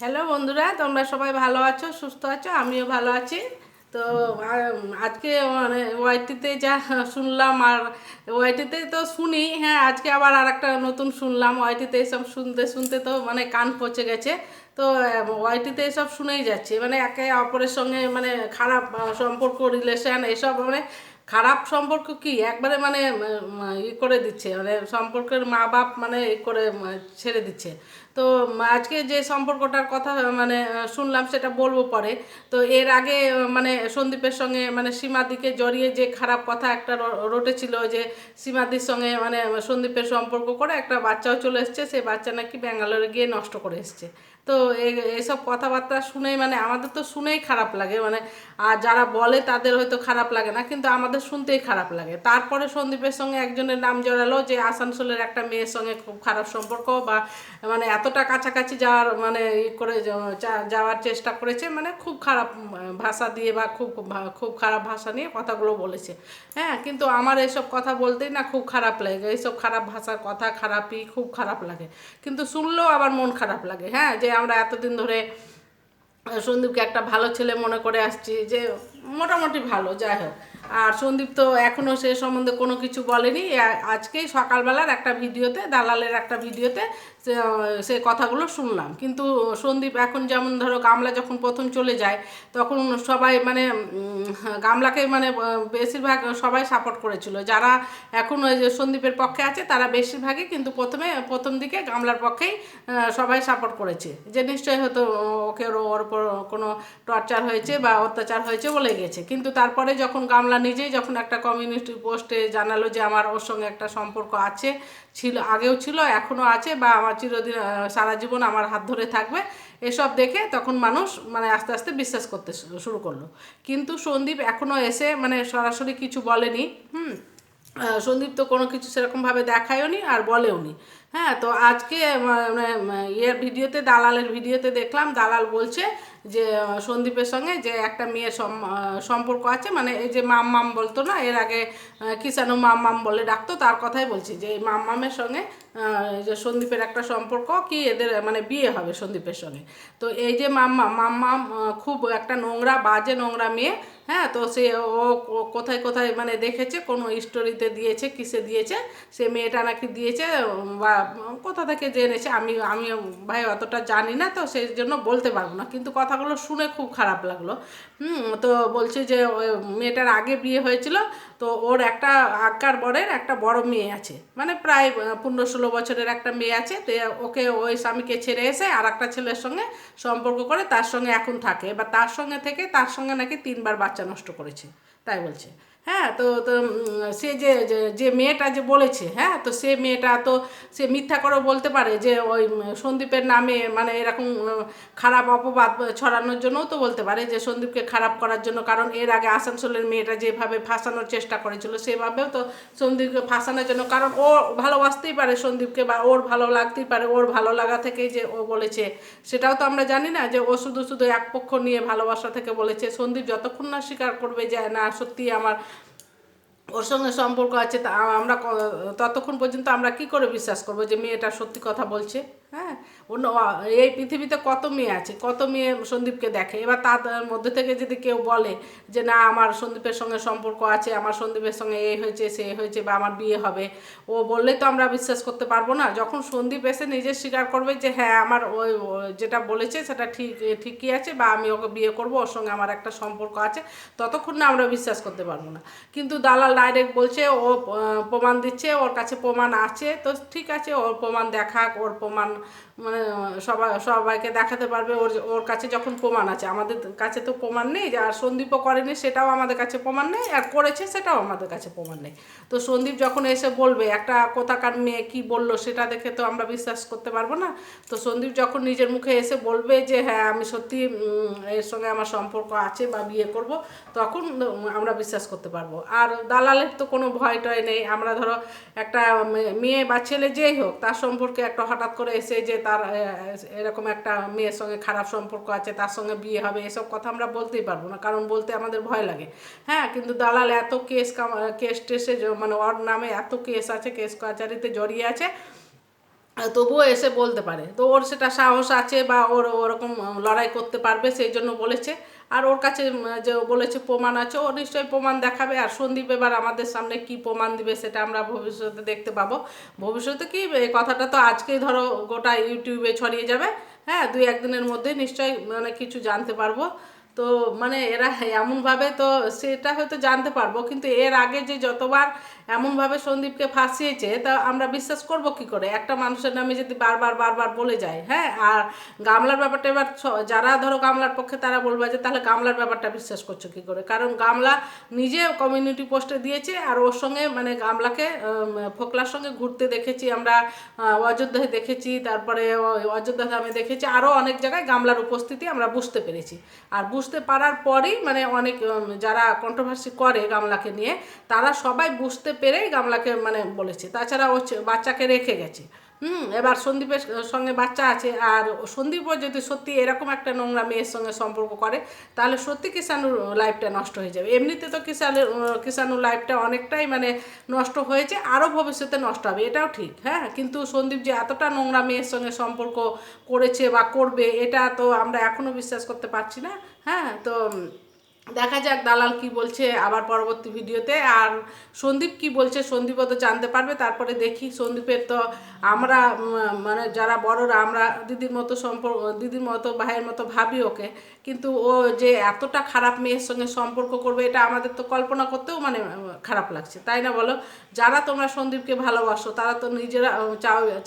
Hello বন্ধুরা, তোমরা সবাই ভালো আছো, সুস্থ আছো? আমিও ভালো আছি। তো আজকে মানে ওয়াইটিতে যা শুনলাম আর ওয়াইটিতে তো শুনি হ্যাঁ আজকে আবার আর একটা নতুন শুনলাম। ওয়াইটিতে এসব শুনতে শুনতে তো মানে কান পচে গেছে। তো ওয়াইটিতে এসব শুনেই যাচ্ছে। মানে একে অপরের সঙ্গে মানে খারাপ সম্পর্ক রিলেশন এসব মানে খারাপ সম্পর্ক কি? একবারে মানে ই করে দিচ্ছে। মানে সম্পর্কের মা বাপ মানে ই করে ছেড়ে দিচ্ছে। তো আজকে যে সম্পর্কটার কথা মানে শুনলাম সেটা বলব পরে। তো এর আগে মানে সন্দীপের সঙ্গে মানে সীমাদিকে জড়িয়ে যে খারাপ কথা একটা রটেছিল যে সীমাদির সঙ্গে মানে সন্দীপের সম্পর্ক করে একটা বাচ্চাও চলে এসছে সেই বাচ্চা নাকি ব্যাঙ্গালোরে গিয়ে নষ্ট করে এসছে। তো এ- এসব কথাবার্তা শুনেই মানে আমাদের তো শুনেই খারাপ লাগে। মানে আর যারা বলে তাদের হয়তো খারাপ লাগে না, কিন্তু আমাদের শুনতেই খারাপ লাগে। তারপরে সন্দীপের সঙ্গে একজনের নাম জড়ালো যে আসানসোলের একটা মেয়ের সঙ্গে খুব খারাপ সম্পর্ক বা মানে এতটা কাছাকাছি যাওয়ার মানে করে যাওয়ার চেষ্টা করেছে মানে খুব খারাপ ভাষা দিয়ে বা খুব খুব খারাপ ভাষা নিয়ে কথাগুলো বলেছে। হ্যাঁ কিন্তু আমার এইসব কথা বলতেই না খুব খারাপ লাগে। এইসব খারাপ ভাষার কথা খারাপই খুব খারাপ লাগে। কিন্তু শুনলেও আবার মন খারাপ লাগে। হ্যাঁ যে আমরা এতদিন ধরে সন্দীপকে একটা ভালো ছেলে মনে করে আসছি যে মোটামুটি ভালো, যাই হোক। আর সন্দীপ তো এখনও সে সম্বন্ধে কোনো কিছু বলেনি। আজকেই সকালবেলার একটা ভিডিওতে, দালালের একটা ভিডিওতে সে কথাগুলো শুনলাম। কিন্তু সন্দীপ এখন যেমন ধরো গামলা যখন প্রথম চলে যায়, তখন সবাই মানে গামলাকে মানে বেশিরভাগ সবাই সাপোর্ট করেছিল। যারা এখন ওই যে সন্দীপের পক্ষে আছে, তারা বেশিরভাগই কিন্তু প্রথমে, প্রথম দিকে গামলার পক্ষেই সবাই সাপোর্ট করেছে। যে নিশ্চয়ই হয়তো ওকে ওর উপর কোনো টর্চার হয়েছে বা অত্যাচার হয়েছে বলে গেছে। কিন্তু তারপরে যখন গামলা নিজেই যখন একটা কমিউনিটি পোস্টে জানালো যে আমার ওর সঙ্গে একটা সম্পর্ক আছে, ছিল, আগেও ছিল, এখনও আছে বা আমার চিরদিন সারা জীবন আমার হাত ধরে থাকবে, এসব দেখে তখন মানুষ মানে আস্তে আস্তে বিশ্বাস করতে শুরু করল। কিন্তু সন্দীপ এখনও এসে মানে সরাসরি কিছু বলেনি, হুম? সন্দীপ তো কোনো কিছু সেরকমভাবে দেখায়ও নি আর বলেও নি হ্যাঁ তো আজকে মানে ইয়ের ভিডিওতে দালালের ভিডিওতে দেখলাম দালাল বলছে যে সন্দীপের সঙ্গে যে একটা মেয়ের সম্পর্ক আছে মানে এই যে মাম মাম বলতো না এর আগে কিষানু মাম মাম বলে ডাকতো তার কথাই বলছি যে এই মাম মামের সঙ্গে যে সন্দীপের একটা সম্পর্ক কি এদের মানে বিয়ে হবে সন্দীপের সঙ্গে। তো এই যে মাম্মা মাম্মাম আহ, খুব একটা নোংরা বাজে নোংরা মেয়ে হ্যাঁ তো সে ও কোথায় কোথায় মানে দেখেছে কোনো স্টোরিতে দিয়েছে কিসে দিয়েছে সে মেয়েটা নাকি দিয়েছে বা কোথা থেকে জেনেছে আমি আমি ভাই অতটা জানি না তো, সেই জন্য বলতে পারব না। কিন্তু কথাগুলো শুনে খুব খারাপ লাগল। হুম, তো বলছে যে, ওই মেয়েটার আগে বিয়ে হয়েছিল, তো ওর একটা আকার বরের একটা বড় মেয়ে আছে। মানে প্রায় পনেরো ষোলো বছরের একটা মেয়ে আছে। তো ওকে ওই স্বামীকে ছেড়ে এসে আর একটা ছেলের সঙ্গে সম্পর্ক করে তার সঙ্গে এখন থাকে। বা তার সঙ্গে থেকে তার সঙ্গে নাকি তিনবার বাচ্চা নষ্ট করেছে, তাই বলছে। হ্যাঁ তো তো সে যে, যে- মেয়েটা যে বলেছে হ্যাঁ তো সে মেয়েটা তো সে মিথ্যা করেও বলতে পারে যে ওই সন্দীপের নামে মানে এরকম খারাপ অপবাদ ছড়ানোর জন্যও তো বলতে পারে যে সন্দীপকে খারাপ করার জন্য, কারণ এর আগে আসানসোলের মেয়েটা যেভাবে ফাঁসানোর চেষ্টা করেছিল, সেভাবেও তো সন্দীপকে ফাঁসানোর জন্য, কারণ ও ভালোবাসতেই পারে সন্দীপকে বা ওর ভালো লাগতেই পারে, ওর ভালো লাগা থেকেই যে ও বলেছে। সেটাও তো আমরা জানি না যে ও শুধু শুধু এক পক্ষ নিয়ে ভালোবাসা থেকে বলেছে, সন্দীপ যতক্ষণ না স্বীকার করবে যে না সত্যি আমার ওর সঙ্গে সম্পর্ক আছে, তা আমরা ততক্ষণ পর্যন্ত আমরা কি করে বিশ্বাস করব যে মেয়েটা সত্যি কথা বলছে? হ্যাঁ? অন্য এই পৃথিবীতে কত মেয়ে আছে? কত মেয়ে সন্দীপকে দেখে? এবার তার মধ্যে থেকে যদি কেউ বলে যে, না, আমার সন্দীপের সঙ্গে সম্পর্ক আছে, আমার সন্দীপের সঙ্গে এ হয়েছে, সে হয়েছে বা আমার বিয়ে হবে। ও বললে তো আমরা বিশ্বাস করতে পারব না। যখন সন্দীপ এসে নিজে স্বীকার করবে যে হ্যাঁ আমার ওই যেটা বলেছে সেটা ঠিক ঠিকই আছে বা আমি ওকে বিয়ে করব, ওর সঙ্গে আমার একটা সম্পর্ক আছে। ততক্ষণ না আমরা বিশ্বাস করতে পারব না। কিন্তু দালাল ডাইরেক্ট বলছে, ও প্রমাণ দিচ্ছে, ওর কাছে প্রমাণ আছে। তো ঠিক আছে, ওর প্রমাণ দেখাক, ওর প্রমাণ মানে সবাই সবাইকে দেখাতে পারবে ওর ওর কাছে যখন প্রমাণ আছে। আমাদের কাছে তো প্রমাণ নেই যে আর সন্দীপও করেনি, সেটাও আমাদের কাছে প্রমাণ নেই, আর করেছে সেটাও আমাদের কাছে প্রমাণ নেই। তো সন্দীপ যখন এসে বলবে, একটা কোথাকার মেয়ে কি বলল সেটা দেখে তো আমরা বিশ্বাস করতে পারব না? তো সন্দীপ যখন নিজের মুখে এসে বলবে যে হ্যাঁ আমি সত্যি এর সঙ্গে আমার সম্পর্ক আছে বা বিয়ে করব, তখন আমরা বিশ্বাস করতে পারব। আর দালালের তো কোনো ভয় টয় নেই। আমরা ধরো একটা মেয়ে বা ছেলে যেই হোক, তার সম্পর্কে একটা হঠাৎ করে এসে যে তার এরকম একটা মেয়ের সঙ্গে খারাপ সম্পর্ক আছে, তার সঙ্গে বিয়ে হবে, এসব কথা আমরা বলতেই পারব না, কারণ বলতে আমাদের ভয় লাগে। হ্যাঁ কিন্তু দালাল এত কেস কেস টেসে মানে ওর নামে এত কেস আছে, কেস কাচারিতে জড়িয়ে আছে তবুও এসে বলতে পারে। তো ওর সেটা সাহস আছে বা ওর ওরকম লড়াই করতে পারবে সেই জন্য বলেছে। আর ওর কাছে যে বলেছে প্রমাণ আছে, ও নিশ্চয়ই প্রমাণ দেখাবে। আর সন্দীপ এবার আমাদের সামনে কি প্রমাণ দিবে সেটা আমরা ভবিষ্যতে দেখতে পাবো। ভবিষ্যতে কি এই কথাটা তো আজকেই ধরো গোটা ইউটিউবে ছড়িয়ে যাবে। হ্যাঁ দুই একদিনের মধ্যে নিশ্চয়ই মানে কিছু জানতে পারব। তো মানে এরা এমনভাবে তো সেটা হয়তো জানতে পারব, কিন্তু এর আগে যে যতবার এমনভাবে সন্দীপকে ফাঁসিয়েছে, তা আমরা বিশ্বাস করব কি করে? একটা মানুষের নামে যদি বারবার বারবার বলে যায় হ্যাঁ? আর গামলার ব্যাপারটা এবার যারা ধরো গামলার পক্ষে তারা বলবে যে, তাহলে গামলার ব্যাপারটা বিশ্বাস করছ কি করে? কারণ গামলা নিজে কমিউনিটি পোস্টে দিয়েছে, আর ওর সঙ্গে মানে গামলাকে ফোকলার সঙ্গে ঘুরতে দেখেছি আমরা অযোধ্যায় দেখেছি, তারপরে অযোধ্যা ধামে দেখেছি আরও অনেক জায়গায় গামলার উপস্থিতি আমরা বুঝতে পেরেছি। আর বুঝতে পারার পরেই মানে অনেক যারা কন্ট্রোভার্সি করে গামলাকে নিয়ে, তারা সবাই বুঝতে পেরেই গামলাকে মানে বলেছে। তাছাড়া ও বাচ্চাকে রেখে গেছে। হুম, এবার সন্দীপের সঙ্গে বাচ্চা আছে আর সন্দীপও যদি সত্যি এরকম একটা নোংরা মেয়ের সঙ্গে সম্পর্ক করে, তাহলে সত্যি কিষানুর লাইফটা নষ্ট হয়ে যাবে। এমনিতে তো কিষানের কিষানুর লাইফটা অনেকটাই মানে নষ্ট হয়েছে, আরও ভবিষ্যতে নষ্ট হবে, এটাও ঠিক হ্যাঁ? কিন্তু সন্দীপ যে এতটা নোংরা মেয়ের সঙ্গে সম্পর্ক করেছে বা করবে, এটা তো আমরা এখনও বিশ্বাস করতে পারছি না হ্যাঁ? তো দেখা যাক দালাল কি বলছে আবার পরবর্তী ভিডিওতে। আর সন্দীপ কি বলছে সন্দীপও তো জানতে পারবে, তারপরে দেখি। সন্দীপের তো আমরা মানে যারা বড়রা, আমরা দিদির মতো সম্পর্ক, দিদির মতো, ভাইয়ের মতো ভাবি ওকে। কিন্তু ও যে এতটা খারাপ মেয়ের সঙ্গে সম্পর্ক করবে, এটা আমাদের তো কল্পনা করতেও মানে খারাপ লাগছে। তাই না বলো? যারা তোমরা সন্দীপকে ভালোবাসো, তারা তো নিজেরা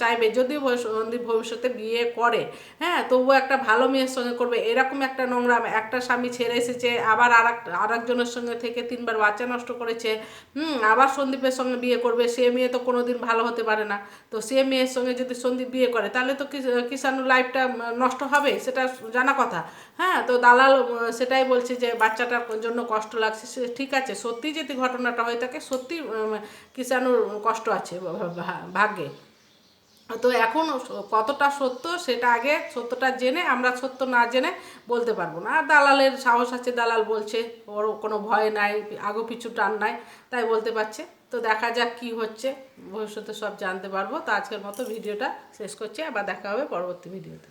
চাইবে। যদিও সন্দীপ ভবিষ্যতে বিয়ে করে হ্যাঁ তবুও একটা ভালো মেয়ের সঙ্গে করবে। এরকম একটা নোংরা একটা স্বামী ছেড়ে এসেছে, আবার আর একজনের সঙ্গে থেকে তিনবার বাচ্চা নষ্ট করেছে হুম আবার সন্দীপের সঙ্গে বিয়ে করবে সে মেয়ে তো কোনোদিন ভালো হতে পারে না। তো সে মেয়ের সঙ্গে যদি সন্দীপ বিয়ে করে তাহলে তো কিষ- কিষাণুর লাইফটা নষ্ট হবে সেটা জানা কথা। হ্যাঁ তো দালাল সেটাই বলছে যে বাচ্চাটার জন্য কষ্ট লাগছে সে ঠিক আছে সত্যি যদি ঘটনাটা হয়ে থাকে সত্যি উম, কিষাণুর কষ্ট আছে ভাগ্যে। তো এখন কতটা সত্য সেটা আগে সত্যটা জেনে, আমরা সত্য না জেনে বলতে পারব না। আর দালালের সাহস আছে, দালাল বলছে ওর কোনো ভয় নাই আগো পিছু টান নাই, তাই বলতে পারছে। তো দেখা যাক কি হচ্ছে, ভবিষ্যতে সব জানতে পারব। তো আজকের মতো ভিডিওটা শেষ করছি, আবার দেখা হবে পরবর্তী ভিডিওতে।